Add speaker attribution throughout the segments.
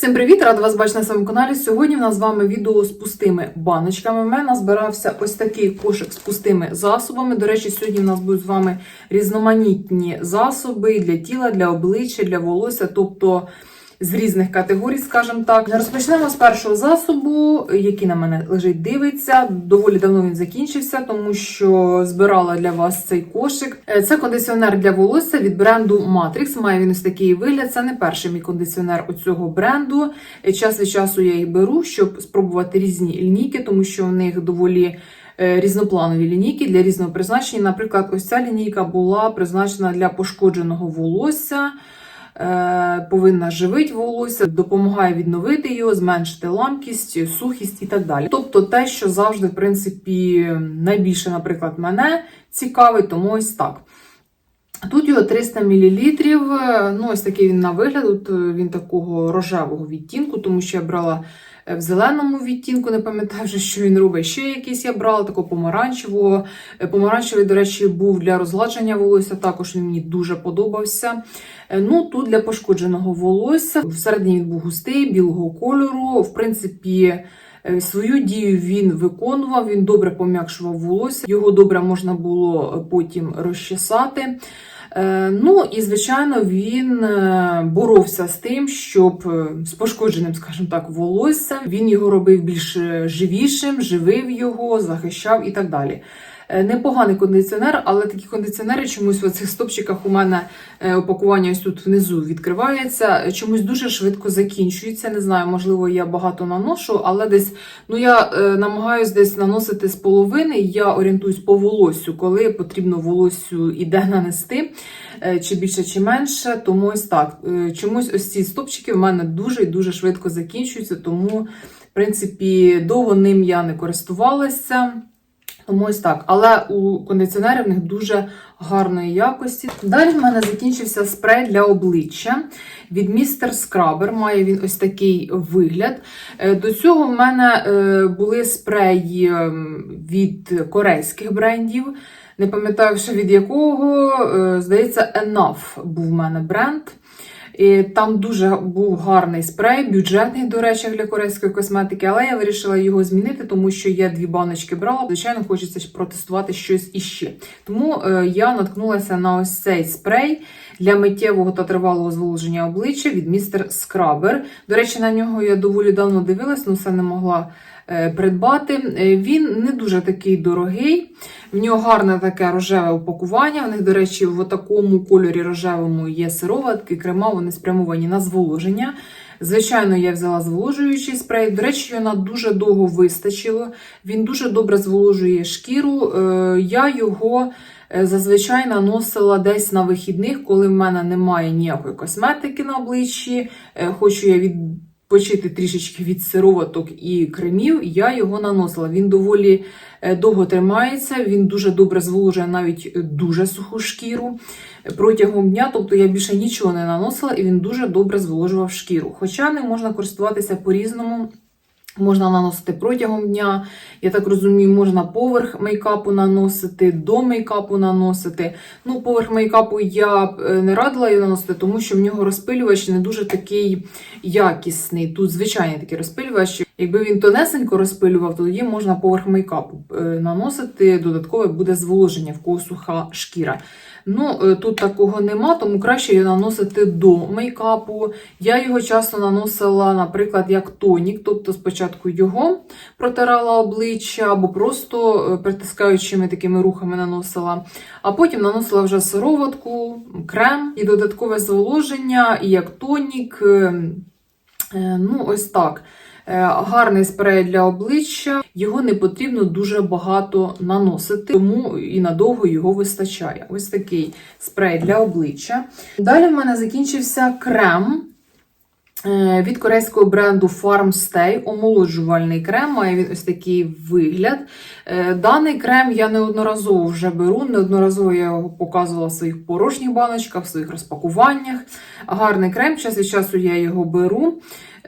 Speaker 1: Всім привіт! Рада вас бачити на своєму каналі. Сьогодні в нас з вами відео з пустими баночками. У мене збирався ось такий кошик з пустими засобами. До речі, сьогодні в нас будуть з вами різноманітні засоби для тіла, для обличчя, для волосся, тобто з різних категорій, скажімо так. Розпочнемо з першого засобу, який на мене лежить, дивиться. Доволі давно він закінчився, тому що збирала для вас цей кошик. Е, Це кондиціонер для волосся від бренду Matrix. Має він ось такий вигляд. Це не перший мій кондиціонер у цього бренду. Е, Час від часу я їх беру, щоб спробувати різні лінійки, тому що в них доволі. е, Різнопланові лінійки для різного призначення. Наприклад, ось ця лінійка була призначена для пошкодженого волосся, повинна живити волосся, допомагає відновити його, зменшити ламкість, сухість і так далі. Тобто те, що завжди, в принципі, найбільше, наприклад, мене цікавить, тому ось так. Тут його 300 мл, ну ось такий він на вигляд, Тут е, він такого рожевого відтінку, тому що я брала е, в зеленому відтінку, не пам'ятаю що він робить. Ще якийсь я брала, такого помаранчевого. Е, Помаранчевий, до речі, був для розгладження волосся, також він мені дуже подобався. Е, Ну, тут для пошкодженого волосся. Всередині він був густий, білого кольору. В принципі, е, свою дію він виконував, він добре пом'якшував волосся, його добре можна було потім розчесати. Е, Ну і звичайно, він е, боровся з тим, щоб е, з пошкодженим, скажімо так, волоссям. Він його робив більш живішим, живив його, захищав і так далі. Е, Непоганий кондиціонер, але такі кондиціонери чомусь в цих стопчиках у мене е, опакування ось тут внизу відкривається, е, чомусь дуже швидко закінчується. Не знаю, можливо, я багато наношу, але десь ну я е, намагаюсь десь наносити з половини. Я орієнтуюсь по волоссю, коли потрібно волоссю іде нанести, е, чи більше, чи менше. Тому ось так. Е, Чомусь ось ці стопчики в мене дуже і дуже швидко закінчуються, тому, в принципі, довго ним я не користувалася. Тому ось так. Але у кондиціонерів в них дуже гарної якості. Далі в мене закінчився спрей для обличчя від Mr. Scrubber. Має він ось такий вигляд. Е, До цього в мене е, були спреї ем, від корейських брендів. Не пам'ятаю, ще від якого. Е, Здається, Enough був в мене бренд. І там дуже був гарний спрей, бюджетний, до речі, для корейської косметики, але я вирішила його змінити, тому що я дві баночки брала. Звичайно, хочеться протестувати щось іще. Тому е, я наткнулася на ось цей спрей для миттєвого та тривалого зволоження обличчя від Mr. Scrubber. До речі, на нього я доволі давно дивилась, але все не могла придбати. Е, Він не дуже такий дорогий. В нього гарне таке рожеве упакування. В них, до речі, в такому кольорі рожевому є сироватки, крема, вони спрямовані на зволоження. Звичайно, я взяла зволожуючий спрей. До речі, його на дуже довго вистачило. Він дуже добре зволожує шкіру. Е, Я його е, зазвичай наносила десь на вихідних, коли в мене немає ніякої косметики на обличчі. Е, Хочу я відпочити трішечки від сироваток і кремів. Я його наносила. Він доволі е, довго тримається, він дуже добре зволожує навіть дуже суху шкіру протягом дня, тобто я більше нічого не наносила, і він дуже добре зволожував шкіру. Хоча не можна користуватися по-різному. Можна наносити протягом дня, я так розумію, можна поверх мейкапу наносити, до мейкапу наносити. Ну, поверх мейкапу я б е, не радила його наносити, тому що в нього розпилювач не дуже такий якісний. Тут звичайний такий розпилювач. Якби він тонесенько розпилював, то тоді можна поверх мейкапу е, наносити. Додаткове буде зволоження в кого суха шкіра. Ну, е, тут такого нема, тому краще його наносити до мейкапу. Я його часто наносила, наприклад, як тонік, тобто спочатку його протирала обличчя, або просто е, притискаючими такими рухами наносила, а потім наносила вже сироватку, крем і додаткове зволоження, і як тонік. е, е, Ну, ось так. Е, Гарний спрей для обличчя, його не потрібно дуже багато наносити, тому і надовго його вистачає. Ось такий спрей для обличчя. Далі в мене закінчився крем е, від корейського бренду Farmstay, омолоджувальний крем. Має він ось такий вигляд. Е, Даний крем я неодноразово вже беру, неодноразово я його показувала в своїх порожніх баночках, в своїх розпакуваннях. Гарний крем, час від часу я його беру.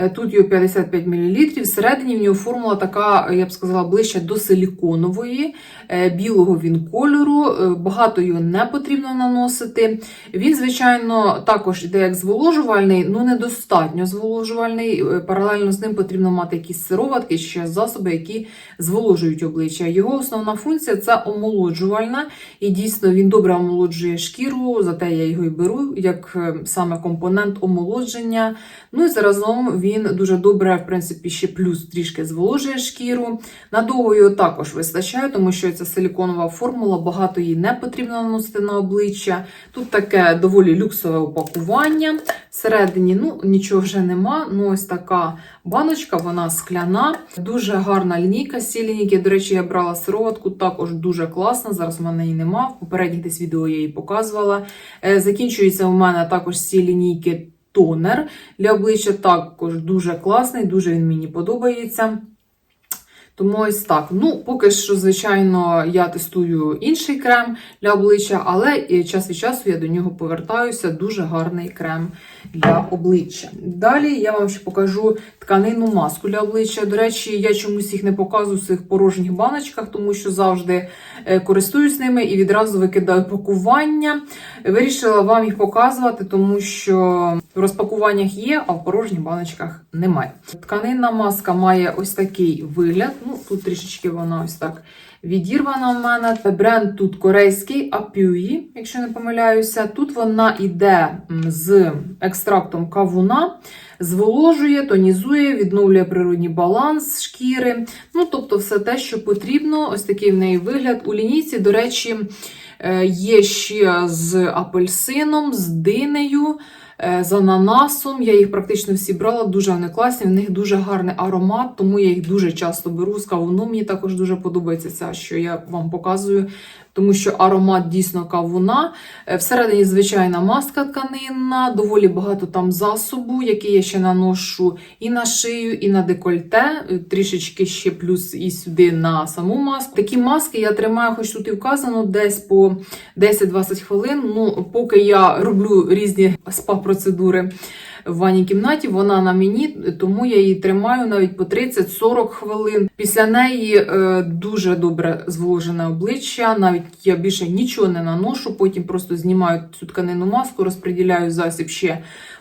Speaker 1: Е, Тут його 55 мл. Всередині в нього формула така, я б сказала, ближче до силіконової, Е, білого він кольору. Е, Багато його не потрібно наносити. Він, звичайно, також іде як зволожувальний, ну недостатньо зволожувальний. Паралельно з ним потрібно мати якісь сироватки, ще засоби, які зволожують обличчя. Його основна функція це омолоджувальна, і дійсно він добре омолоджує шкіру, зате я його і беру як саме компонент омолодження. Ну і заразом він дуже добре, в принципі, ще плюс трішки зволожує шкіру. Надовго його також вистачає, тому що це силіконова формула, багато її не потрібно наносити на обличчя. Тут таке доволі люксове упакування. Всередині ну, нічого вже нема. Ну, ось така баночка, вона скляна. Дуже гарна лінійка з лінійки. До речі, я брала сироватку, також дуже класна. Зараз в мене її нема. В попередніх десь відео я її показувала. Е, Закінчується у мене також з лінійки тонер для обличчя. Також дуже класний, дуже він мені подобається. Тому ось так. Ну, поки що, звичайно, я тестую інший крем для обличчя, але час від часу я до нього повертаюся. Дуже гарний крем для обличчя. Далі я вам ще покажу тканинну маску для обличчя. До речі, я чомусь їх не показую в цих порожніх баночках, тому що завжди е, користуюсь ними і відразу викидаю пакування. Вирішила вам їх показувати, тому що в розпакуваннях є, а в порожніх баночках немає. Тканинна маска має ось такий вигляд. Ну, тут трішечки вона ось так відірвана в мене. Бренд тут корейський Апюї, якщо не помиляюся. Тут вона йде з екстрактом кавуна, зволожує, тонізує, відновлює природній баланс шкіри. Ну, тобто, все те, що потрібно. Ось такий в неї вигляд. У лінійці, до речі, е, є ще з апельсином, з динею. Е, З ананасом я їх практично всі брала, дуже вони класні. В них дуже гарний аромат, тому я їх дуже часто беру. З кавуном мені також дуже подобається це, що я вам показую, тому що аромат дійсно кавуна. Е, Всередині звичайна маска тканинна, доволі багато там засобу, який я ще наношу і на шию, і на декольте. Е, Трішечки ще плюс і сюди на саму маску. Такі маски я тримаю, хоч тут і вказано, десь по 10-20 хвилин. Ну, поки я роблю різні спа-процедури в ванній кімнаті, вона на мені, тому я її тримаю навіть по 30-40 хвилин. Після неї е, дуже добре зволожене обличчя. Навіть я більше нічого не наношу, потім просто знімаю цю тканину маску, розподіляю засіб ще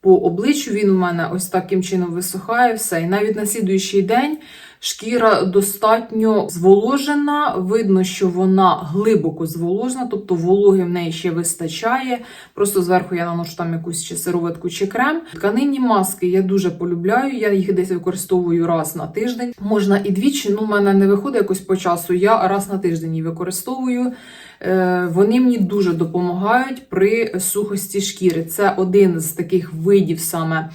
Speaker 1: по обличчю. Він у мене ось таким чином висухає все. І навіть на слідуючий день шкіра достатньо зволожена. Видно, що вона глибоко зволожена, тобто вологи в неї ще вистачає. Просто зверху я наношу там якусь чи сироватку чи крем. Тканинні маски я дуже полюбляю. Я їх десь використовую раз на тиждень. Можна і двічі, ну в мене не виходить якось по часу. Я раз на тиждень її використовую. Е, Вони мені дуже допомагають при сухості шкіри. Це один з таких видів саме.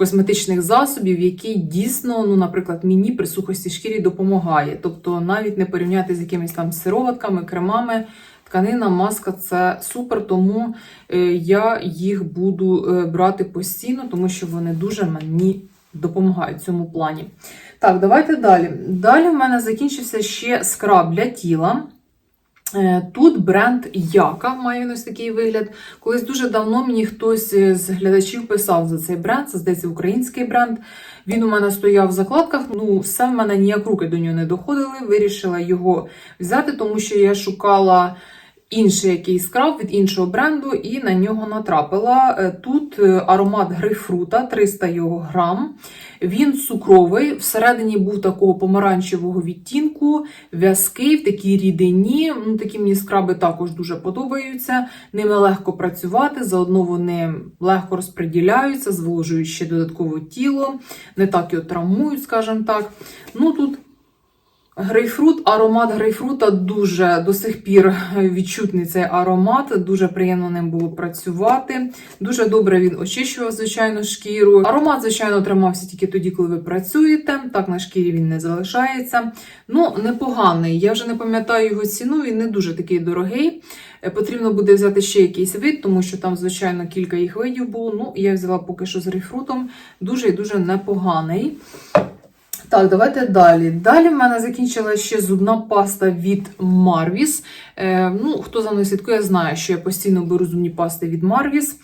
Speaker 1: Косметичних засобів, які дійсно, ну, наприклад, мені при сухості шкірі допомагає. Тобто навіть не порівняти з якимись там сироватками, кремами. Тканина, маска це супер, тому е, я їх буду е, брати постійно, тому що вони дуже мені допомагають в цьому плані. Так, давайте далі. Далі в мене закінчився ще скраб для тіла. Е, Тут бренд Яка має ось такий вигляд. Колись дуже давно мені хтось з глядачів писав за цей бренд, це здається український бренд. Він у мене стояв в закладках. Ну, все в мене ніяк руки до нього не доходили. Вирішила його взяти, тому що я шукала інший якийсь скраб від іншого бренду і на нього натрапила. Е, Тут е, аромат грейпфрута, 300 його грам. Він цукровий, всередині був такого помаранчевого відтінку, в'язкий, в такій рідині. Ну, такі мені скраби також дуже подобаються. Ними легко працювати, заодно вони легко розподіляються, зволожують ще додатково тіло, не так його травмують, скажімо так. Ну тут Грейпфрут, аромат грейпфрута дуже до сих пір відчутний цей аромат. Дуже приємно ним було працювати. Дуже добре він очищував, звичайно, шкіру. Аромат, звичайно, тримався тільки тоді, коли ви працюєте. Так на шкірі він не залишається. Ну, непоганий. Я вже не пам'ятаю його ціну, він не дуже такий дорогий. Е, Потрібно буде взяти ще якийсь вид, тому що там, звичайно, кілька їх видів було. Ну, я взяла поки що з грейпфрутом. Дуже і дуже непоганий. Так, давайте далі. Далі в мене закінчила ще зубна паста від Marvis. Е, ну, хто за мною слідкує, знає, що я постійно беру зубні пасти від Marvis.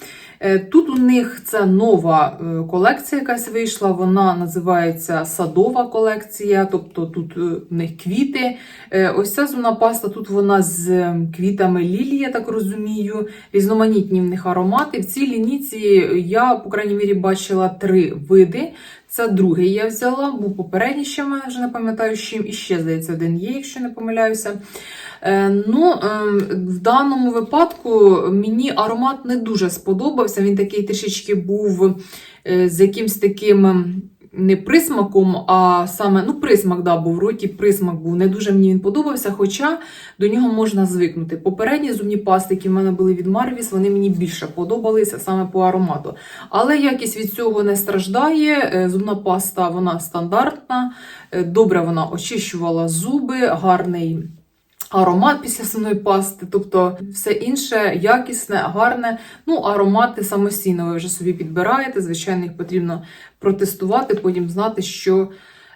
Speaker 1: Е, Тут у них це нова е, колекція, якась вийшла. Вона називається садова колекція, тобто тут е, в них квіти. Е, Ось ця зубна паста, тут вона з е, квітами лілії, я так розумію. Різноманітні в них аромати. В цій лініці я, по крайній мірі, бачила три види. Це другий я взяла, був попередній ще в вже не пам'ятаю з чим. І ще, здається, один є, якщо не помиляюся. Е, ну, е, в даному випадку мені аромат не дуже сподобався. Він такий трішечки був е, з якимсь таким. Не присмаком, а саме ну присмак да, був в роті, присмак був. Не дуже мені він подобався, хоча до нього можна звикнути. Попередні зубні пасти, які в мене були від Marvis, вони мені більше подобалися саме по аромату. Але якість від цього не страждає. Е, Зубна паста вона стандартна, е, добре вона очищувала зуби, гарний аромат після самої пасти, тобто все інше якісне, гарне. Ну, аромати самостійно ви вже собі підбираєте. Звичайно, їх потрібно протестувати, потім знати, що.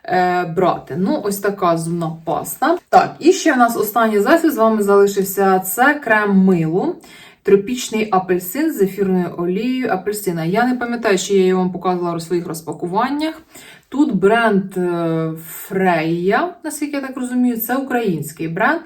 Speaker 1: е, Брати. Ну, ось така зубна паста. Так, і ще в нас останній засіб з вами залишився це крем мило. Тропічний апельсин з ефірною олією апельсина. Я не пам'ятаю, чи я його вам показувала у своїх розпакуваннях. Тут бренд е, Freya, наскільки я так розумію, це український бренд.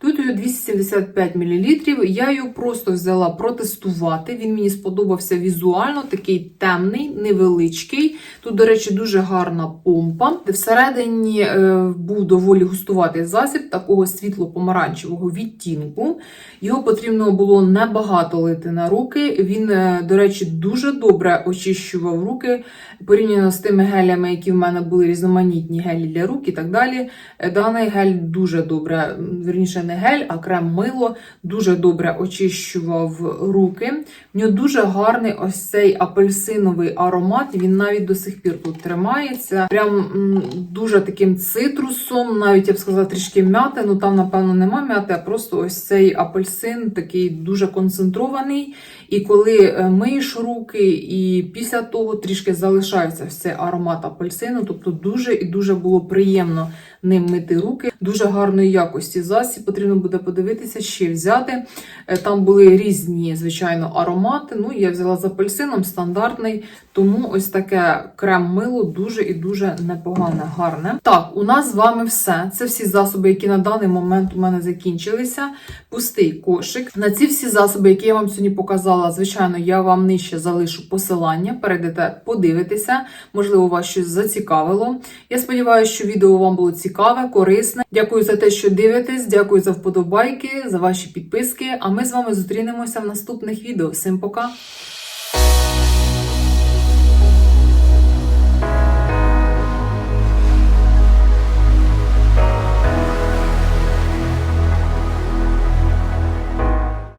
Speaker 1: Тут його 275 мл. Я його просто взяла протестувати. Він мені сподобався візуально, такий темний, невеличкий. Тут, до речі, дуже гарна помпа. Всередині е, був доволі густуватий засіб такого світло-помаранчевого відтінку. Його потрібно було небагато лити на руки. Він, е, до речі, дуже добре очищував руки порівняно з тими гелями, які в мене були різноманітні гелі для рук і так далі. Е, Даний гель дуже добре, м, вірніше, не гель, а крем мило дуже добре очищував руки. В нього дуже гарний ось цей апельсиновий аромат. Він навіть до сих пір тут тримається. Прям дуже таким цитрусом, навіть я б сказала, трішки м'яти. Ну там, напевно, нема м'яти, а просто ось цей апельсин такий дуже концентрований. І коли е, миєш руки, і після того трішки залишається цей аромат апельсину. Тобто дуже і дуже було приємно ним мити руки. Дуже гарної якості засіб. Потрібно буде подивитися, ще взяти. Е, Там були різні, звичайно, аромати. Ну, я взяла з апельсином стандартний, тому ось таке крем-мило дуже і дуже непогане, гарне. Так, у нас з вами все. Це всі засоби, які на даний момент у мене закінчилися. Пустий кошик. На ці всі засоби, які я вам сьогодні показала, звичайно, я вам нижче залишу посилання. Перейдете, подивитися. Можливо, вас щось зацікавило. Я сподіваюся, що відео вам було цікаве, корисне. Дякую за те, що дивитесь. Дякую за вподобайки, за ваші підписки. А ми з вами зустрінемося в наступних відео. Всім пока!